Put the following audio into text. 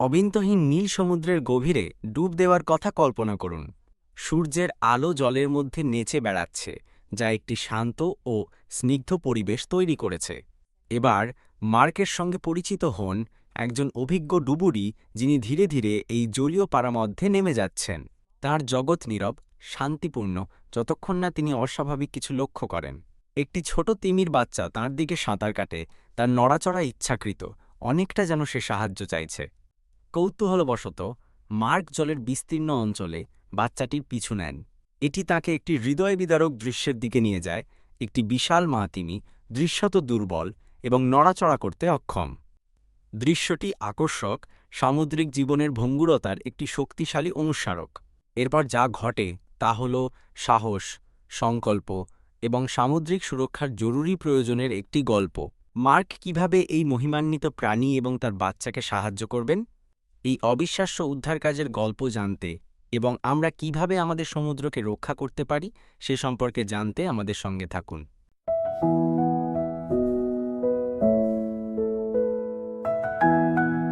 অবিন্তহীন নীল সমুদ্রের গভীরে ডুব দেওয়ার কথা কল্পনা করুন। সূর্যের আলো জলের মধ্যে নেচে বেড়াচ্ছে, যা একটি শান্ত ও স্নিগ্ধ পরিবেশ তৈরি করেছে। এবার মার্কের সঙ্গে পরিচিত হন একজন অভিজ্ঞ ডুবুরি যিনি ধীরে ধীরে এই জলীয় পারামধ্যে নেমে যাচ্ছেন। তার জগৎ নীরব, শান্তিপূর্ণ, যতক্ষণ না তিনি অস্বাভাবিক কিছু লক্ষ্য করেন। একটি ছোট তিমির বাচ্চা তার দিকে সাঁতার কাটে, তার নড়াচড়া ইচ্ছাকৃত, অনেকটা যেন সে সাহায্য চাইছে। কৌতূহলবশত, মার্ক জলের বিস্তীর্ণ অঞ্চলে বাচ্চাটির পিছু নেন। এটি তাকে একটি হৃদয় বিদারক দৃশ্যের দিকে নিয়ে যায়, একটি বিশাল মাতিমি দৃশ্যত দুর্বল এবং নড়াচড়া করতে অক্ষম। দৃশ্যটি আকর্ষক, সামুদ্রিক জীবনের ভঙ্গুরতার একটি শক্তিশালী অনুস্মারক এরপর যা ঘটে তা হল সাহস, সংকল্প এবং সামুদ্রিক সুরক্ষার জরুরি প্রয়োজনের একটি গল্প। মার্ক কীভাবে এই মহিমান্বিত প্রাণী এবং তার বাচ্চাকে সাহায্য করবেন? এই অবিশ্বাস্য উদ্ধার কাজের গল্প জানতে এবং আমরা কীভাবে আমাদের সমুদ্রকে রক্ষা করতে পারি সে সম্পর্কে জানতে আমাদের সঙ্গে থাকুন।